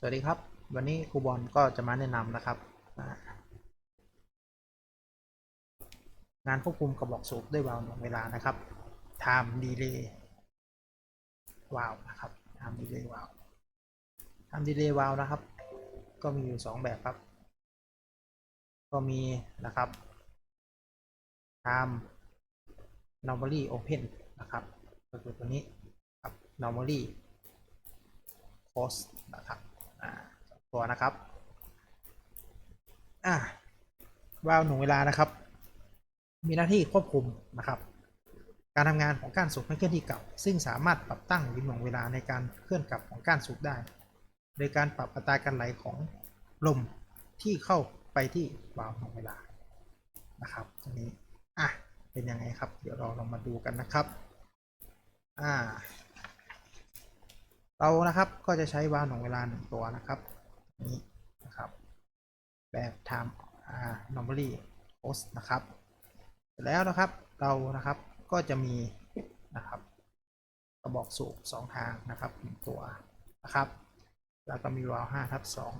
สวัสดีครับ วันนี้ครูบอลก็จะมาแนะนำนะครับ งานควบคุมกระบอกสูบด้วยวาล์วหน่วงเวลานะครับ time delay valve นะครับ time delay valve time delay valve นะครับ ก็มีอยู่สองแบบครับ ก็มีนะครับ time normally open นะครับก็คือตัวนี้ครับ normally close นะครับ อ่องตัวนะครับ อ่าวาล์วหน่วงเวลานะครับ มีหน้าที่ควบคุมนะครับ การทำงานของก้านสูบให้เคลื่อนที่กลับ ซึ่งสามารถปรับตั้งหรือหน่วงเวลาในการเคลื่อนกลับของก้านสูบได้ โดยการปรับอัตราการไหลของลมที่เข้าไปที่วาล์วหน่วงเวลานะครับตรงนี้อะเป็นยังไงครับ เดี๋ยวเราลองมาดูกันนะครับอ่าเรานะครับก็จะใช้วาล์วหน่วงเวลาหนึ่งตัวนะครับ นี้นะครับแบบ time อ่า normally close นะครับเสร็จแล้วนะครับเรานะครับก็จะมีนะครับกระบอกสูบสองทางนะครับหนึ่งตัวนะครับแล้วก็มีวาล์วห้าทับสอง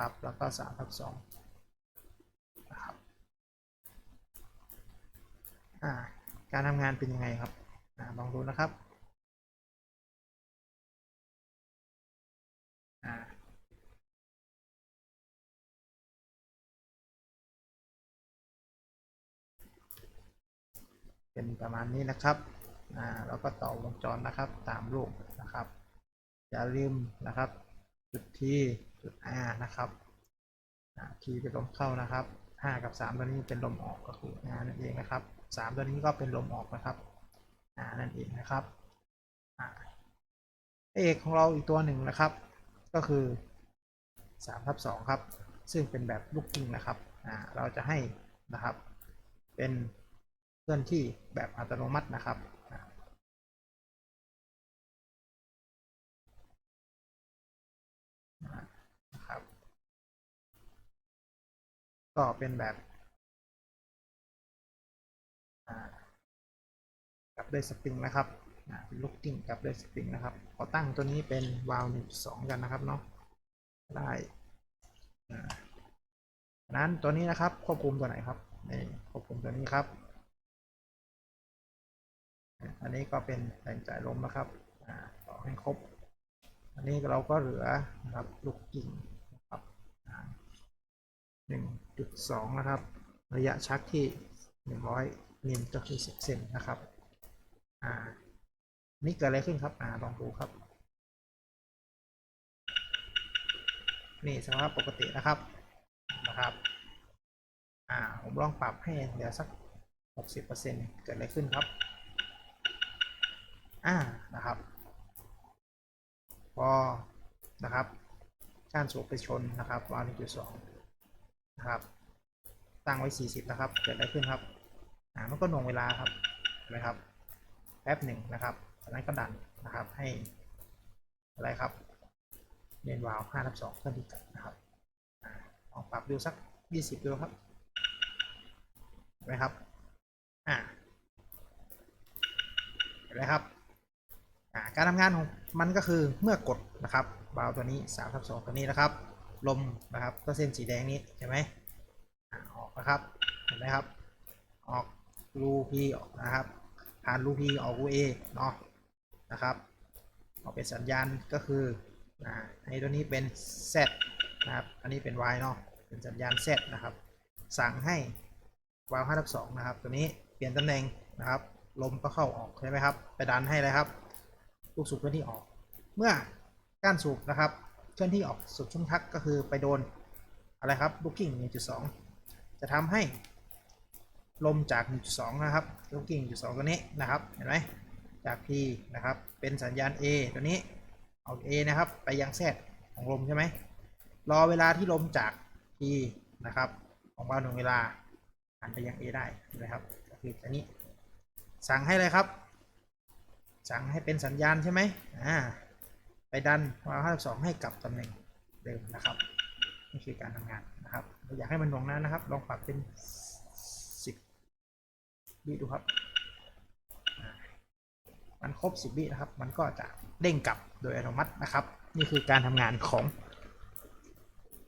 ครับแล้วก็สามทับสองนะครับการทำงานเป็นยังไงครับลองดูนะครับ เป็นประมาณนี้นะครับอ่าแล้วก็ต่อวงจรนะครับตามรูปนะครับ อย่าลืมนะครับ จุดที่จุด R นะครับทีเป็นลมเข้านะครับ5กับ 3 ตัวนี้เป็นลมออกก็คือ R นั่นเองนะครับ 3 ตัวนี้ก็เป็นลมออกนะครับ R นั่นเองนะครับอ่าเอกของเราอีกตัวหนึ่งนะครับ ก็คือ3ทับ2ครับ ซึ่งเป็นแบบลูกกิ้งนะครับอ่าเราจะให้นะครับ เป็น เคลื่อนที่แบบอัตโนมัตินะครับนะครับ ก็เป็นแบบกลับด้วยสปริงนะครับเป็นลูกกิ้งกลับด้วยสปริงนะครับขอตั้งตัวนี้เป็นวาล์ว1.2กันนะครับเนาะได้นั้นตัวนี้นะครับควบคุมตัวไหนครับนี่ควบคุมตัวนี้ครับ อันนี้ก็เป็นแรงจ่ายลมนะครับต่อให้ครบ อันนี้เราก็เหลือนะครับลูกกิ่งนะครับหนึ่งจุดสองนะครับ ระยะชักที่หนึ่งร้อยมิลก็คือสิบเซนนะครับอ่านี่เกิดอะไรขึ้นครับอ่าลองดูครับ นี่สภาพปกตินะครับนะครับอ่าผมลองปรับให้เหลือสักหกสิบเปอร์เซ็นต์เกิดอะไรขึ้นครับ อ่านะครับพอนะครับก้านสูบไปชนนะครับวาล์ว1.2นะครับตั้งไว้ 40 นะครับ เกิดอะไรขึ้นครับ อ่า มันก็หน่วงเวลาครับเห็นไหมครับ แป๊บหนึ่งนะครับจากนั้นก็ดันนะครับ ให้ อะไรครับเมนวาล์ว5ทับ2เคลื่อนที่กลับนะครับลองปรับดูสัก 20ดูครับเห็นไหมครับ อ่าเห็นไหมครับ การทำงานของมันก็คือเมื่อกดนะครับวาล์วตัวนี้3ทับ2ตัวนี้นะครับ ลมนะครับก็เส้นสีแดงนี้ใช่ไหมออกนะครับเห็นไหมครับ ออกรูพีออกนะครับผ่านรูพีออกรูเอเนาะนะครับออกเป็นสัญญาณก็คืออ่าไอ้ตัวนี้เป็น Z นะครับอันนี้เป็น Y เนาะเป็นสัญญาณ Z นะครับ สั่งให้วาล์ว5ทับ2นะครับ ตัวนี้เปลี่ยนตำแหน่งนะครับ ลมก็เข้าออกใช่ไหมครับ ไปดันให้เลยครับ ลูกสูบเคลื่อนที่ออก เมื่อก้านสูบนะครับเคลื่อนที่ออกสุดช่วงทักก็คือไปโดนอะไรครับลูกกิ้ง1.2 จะทำให้ลมจาก 1.2 นะครับลูกกิ้ง1.2 ตัวนี้นะครับ เห็นไหมจาก P นะครับ เป็นสัญญาณ A ตัวนี้ เอา A นะครับ ไปยัง Z ของลมใช่ไหม รอเวลาที่ลมจาก P นะครับ ของวาหนึ่งเวลาหันไปยัง A ได้เห็นไหมครับก็คืออันนี้ สั่งให้เลยครับ สั่งให้เป็นสัญญาณใช่ไหมอ่าไปดันวาล์ว52ให้กลับตำแหน่งเดิมนะครับนี่คือการทำงานนะครับเราอยากให้มันหน่วงนั้นนะครับ ลองปรับเป็น 10 วิดูครับ มันครบ 10 วินะครับ มันก็จะเด้งกลับโดยอัตโนมัตินะครับ นี่คือการทำงานของ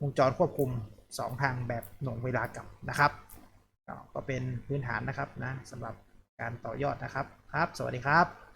วงจรควบคุม 2 ทางแบบหน่วงเวลากลับนะครับก็เป็นพื้นฐานนะครับนะสำหรับการต่อยอดนะครับครับ สวัสดีครับ